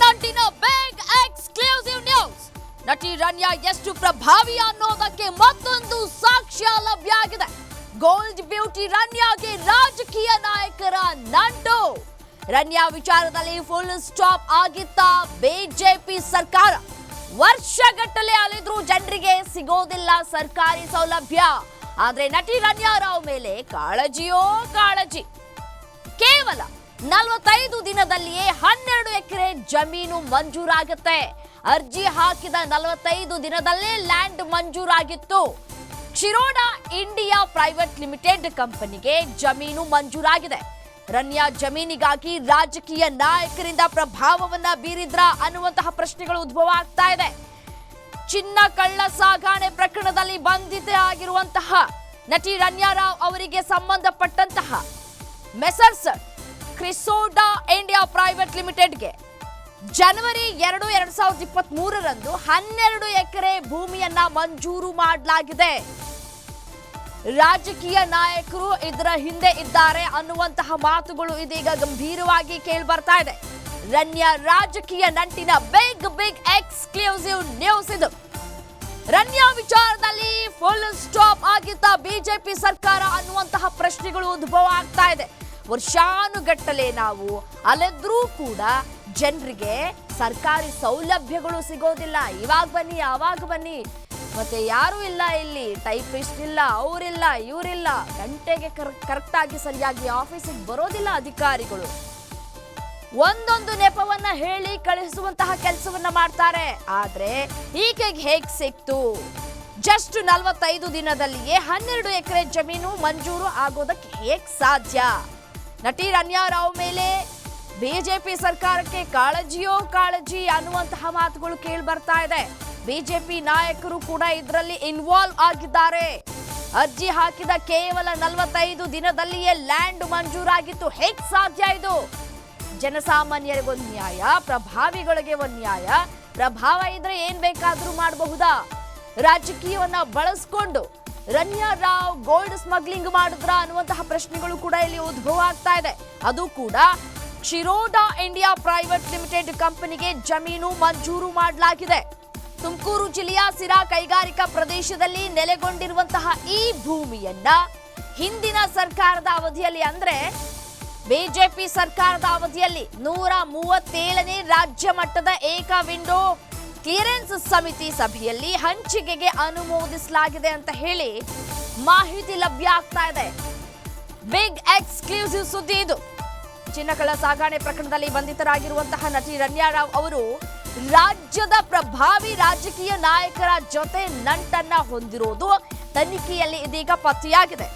ನಂಟಿನ big exclusive news ನಟಿ ರನ್ಯಾ ಎಷ್ಟು ಪ್ರಭಾವಿ ಅನ್ನೋದಕ್ಕೆ ಮತ್ತೊಂದು ಸಾಕ್ಷ್ಯ ಲಭ್ಯ ಆಗಿದೆ ಗೋಲ್ಡ್ ಬ್ಯೂಟಿ ರನ್ಯಾಗೆ ರಾಜಕೀಯ ನಾಯಕರ ನಂಟು ರನ್ಯಾ ವಿಚಾರದಲ್ಲಿ ಫುಲ್ ಸ್ಟಾಪ್ ಆಗಿತ್ತ ಬಿಜೆಪಿ ಸರ್ಕಾರ ವರ್ಷಗಟ್ಟಲೆ ಅಲಿದ್ರು ಜನರಿಗೆ ಸಿಗೋದಿಲ್ಲ ಸರ್ಕಾರಿ ಸೌಲಭ್ಯ ಆದ್ರೆ ನಟಿ ರನ್ಯಾ ರಾವ್ ಮೇಲೆ ಕಾಳಜಿಯೋ ಕಾಳಜಿ ಕೇವಲ ನಲವತ್ತೈದು ದಿನದಲ್ಲಿಯೇ ಹನ್ನೆರಡು ಎಕರೆ ಜಮೀನು ಮಂಜೂರಾಗುತ್ತೆ. ಅರ್ಜಿ ಹಾಕಿದ ನಲವತ್ತೈದು ದಿನದಲ್ಲೇ ಲ್ಯಾಂಡ್ ಮಂಜೂರಾಗಿತ್ತು. ಕ್ಷಿರೋಡಾ ಇಂಡಿಯಾ ಪ್ರೈವೇಟ್ ಲಿಮಿಟೆಡ್ ಕಂಪನಿಗೆ ಜಮೀನು ಮಂಜೂರಾಗಿದೆ. ರನ್ಯಾ ಜಮೀನಿಗಾಗಿ ರಾಜಕೀಯ ನಾಯಕರಿಂದ ಪ್ರಭಾವವನ್ನ ಬೀರಿದ್ರ ಅನ್ನುವಂತಹ ಪ್ರಶ್ನೆಗಳು ಉದ್ಭವ ಆಗ್ತಾ ಇದೆ. ಚಿನ್ನ ಕಳ್ಳ ಸಾಗಾಣೆ ಪ್ರಕರಣದಲ್ಲಿ ಬಂಧಿತ ಆಗಿರುವಂತಹ ನಟಿ ರನ್ಯಾ ರಾವ್ ಅವರಿಗೆ ಸಂಬಂಧಪಟ್ಟಂತಹ ಮೆಸರ್ಸ್ ಕ್ರಿಸೋಡಾ ಇಂಡಿಯಾ ಪ್ರೈವೇಟ್ ಲಿಮಿಟೆಡ್ಗೆ ಜನವರಿ ಎರಡು, ಎರಡ್ ಸಾವಿರದ ಇಪ್ಪತ್ತ್ ಮೂರರಂದು ಹನ್ನೆರಡು ಎಕರೆ ಭೂಮಿಯನ್ನ ಮಂಜೂರು ಮಾಡಲಾಗಿದೆ. ರಾಜಕೀಯ ನಾಯಕರು ಇದರ ಹಿಂದೆ ಇದ್ದಾರೆ ಅನ್ನುವಂತಹ ಮಾತುಗಳು ಇದೀಗ ಗಂಭೀರವಾಗಿ ಕೇಳಿ ಬರ್ತಾ ಇದೆ. ರನ್ಯ ರಾಜಕೀಯ ನಂಟಿನ ಬಿಗ್ ಬಿಗ್ ಎಕ್ಸ್ಕ್ಲೂಸಿವ್ ನ್ಯೂಸ್ ಇದು. ರನ್ಯಾ ವಿಚಾರದಲ್ಲಿ ಫುಲ್ ಸ್ಟಾಪ್ ಆಗಿದ್ದ ಬಿಜೆಪಿ ಸರ್ಕಾರ ಅನ್ನುವಂತಹ ಪ್ರಶ್ನೆಗಳು ಉದ್ಭವ ಆಗ್ತಾ ಇದೆ. ವರ್ಷಾನುಗಟ್ಟಲೆ ನಾವು ಅಲೆದ್ರೂ ಕೂಡ ಜನರಿಗೆ ಸರ್ಕಾರಿ ಸೌಲಭ್ಯಗಳು ಸಿಗೋದಿಲ್ಲ. ಇವಾಗ ಬನ್ನಿ, ಅವಾಗ ಬನ್ನಿ. ಮತ್ತೆ ಯಾರು ಇಲ್ಲ ಇಲ್ಲಿ. ಟೈಪಿಸ್ಟ್ ಇಲ್ಲ, ಅವರಿಲ್ಲ, ಇವರಿಲ್ಲ. ಗಂಟೆಗೆ ಕರೆಕ್ಟ್ ಆಗಿ ಸರಿಯಾಗಿ ಆಫೀಸಿಗೆ ಬರೋದಿಲ್ಲ ಅಧಿಕಾರಿಗಳು. ಒಂದೊಂದು ನೆಪವನ್ನ ಹೇಳಿ ಕಳಿಸುವಂತಹ ಕೆಲಸವನ್ನ ಮಾಡ್ತಾರೆ. ಆದ್ರೆ ಈಕೆಗೆ ಹೇಗ್ ಸಿಕ್ತು? ಜಸ್ಟ್ ನಲವತ್ತೈದು ದಿನದಲ್ಲಿಯೇ ಹನ್ನೆರಡು ಎಕರೆ ಜಮೀನು ಮಂಜೂರು ಆಗೋದಕ್ಕೆ ಹೇಗ್ ಸಾಧ್ಯ? ನಟಿ ರನ್ಯಾ ರಾವ್ ಮೇಲೆ ಬಿಜೆಪಿ ಸರ್ಕಾರಕ್ಕೆ ಕಾಳಜಿಯೋ ಕಾಳಜಿ ಅನ್ನುವಂತಹ ಮಾತುಗಳು ಕೇಳಿ ಬರ್ತಾ ಇದೆ. ಬಿಜೆಪಿ ನಾಯಕರು ಕೂಡ ಇದರಲ್ಲಿ ಇನ್ವಾಲ್ವ್ ಆಗಿದ್ದಾರೆ. ಅರ್ಜಿ ಹಾಕಿದ ಕೇವಲ ನಲವತ್ತೈದು ದಿನದಲ್ಲಿಯೇ ಲ್ಯಾಂಡ್ ಮಂಜೂರಾಗಿತ್ತು ಹೇಗ್ ಸಾಧ್ಯ ಇದು? ಜನಸಾಮಾನ್ಯರಿಗೆ ಒಂದು ನ್ಯಾಯ, ಪ್ರಭಾವಿಗಳಿಗೆ ಒಂದು ನ್ಯಾಯ, ಪ್ರಭಾವ ಇದ್ರೆ ಏನ್ ಬೇಕಾದ್ರೂ ಮಾಡಬಹುದಾ? ರಾಜಕೀಯವನ್ನ ಬಳಸ್ಕೊಂಡು ರನ್ಯಾ ರಾವ್ ಗೋಲ್ಡ್ ಸ್ಮಗ್ಲಿಂಗ್ ಮಾಡಿದ್ರ ಅನ್ನುವಂತಹ ಪ್ರಶ್ನೆಗಳು ಕೂಡ ಇಲ್ಲಿ ಉದ್ಭವ ಆಗ್ತಾ ಇದೆ. ಅದು ಕೂಡ ಕ್ಷಿರೋಡಾ ಇಂಡಿಯಾ ಪ್ರೈವೇಟ್ ಲಿಮಿಟೆಡ್ ಕಂಪನಿಗೆ ಜಮೀನು ಮಂಜೂರು ಮಾಡಲಾಗಿದೆ. ತುಮಕೂರು ಜಿಲ್ಲೆಯ ಸಿರಾ ಕೈಗಾರಿಕಾ ಪ್ರದೇಶದಲ್ಲಿ ನೆಲೆಗೊಂಡಿರುವಂತಹ ಈ ಭೂಮಿಯನ್ನ ಹಿಂದಿನ ಸರ್ಕಾರದ ಅವಧಿಯಲ್ಲಿ ಅಂದ್ರೆ ಬಿಜೆಪಿ ಸರ್ಕಾರದ ಅವಧಿಯಲ್ಲಿ ನೂರ ಮೂವತ್ತೇಳನೇ ರಾಜ್ಯ ಮಟ್ಟದ ಏಕ ವಿಂಡೋ ಕ್ಲಿಯರೆನ್ಸ್ ಸಮಿತಿ ಸಭೆಯಲ್ಲಿ ಹಂಚಿಕೆಗೆ ಅನುಮೋದಿಸಲಾಗಿದೆ ಅಂತ ಹೇಳಿ ಮಾಹಿತಿ ಲಭ್ಯ ಆಗ್ತಾ ಇದೆ. ಬಿಗ್ ಎಕ್ಸ್ಕ್ಲೂಸಿವ್ ಸುದ್ದಿ ಇದು. ಚಿನ್ನಕಳ ಸಾಗಾಣೆ ಪ್ರಕರಣದಲ್ಲಿ ಬಂಧಿತರಾಗಿರುವಂತಹ ನಟಿ ರಣ್ಯಾ ರಾವ್ ಅವರು ರಾಜ್ಯದ ಪ್ರಭಾವಿ ರಾಜಕೀಯ ನಾಯಕರ ಜೊತೆ ನಂಟನ್ನ ಹೊಂದಿರೋದು ತನಿಖೆಯಲ್ಲಿ ಇದೀಗ ಪತ್ತೆಯಾಗಿದೆ.